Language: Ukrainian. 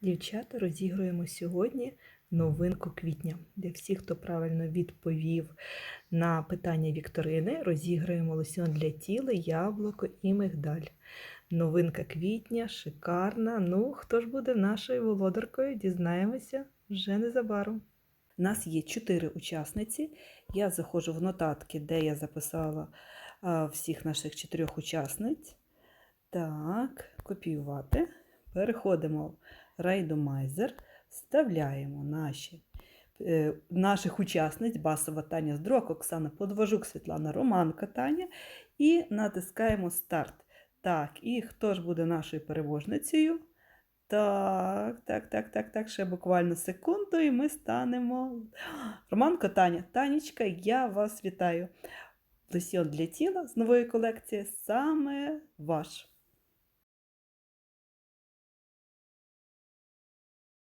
Дівчата, розігруємо сьогодні новинку квітня. Для всіх, хто правильно відповів на питання вікторини, розіграємо лосьон для тіла, яблуко і мигдаль. Новинка квітня, шикарна. Ну, хто ж буде нашою володаркою, дізнаємося вже незабаром. У нас є чотири учасниці. Я заходжу в нотатки, де я записала всіх наших чотирьох учасниць. Так, копіювати. Переходимо райдомайзер, вставляємо наші, е, наших учасниць Басова Таня Здрок, Оксана Подвожук, Світлана Романка Таня і натискаємо старт. Так, і хто ж буде нашою переможницею? Так, так, так, так, так, ще буквально секунду, і ми станемо. Романко Таня, Танечка, я вас вітаю. Лосьон для тіла з нової колекції саме ваш.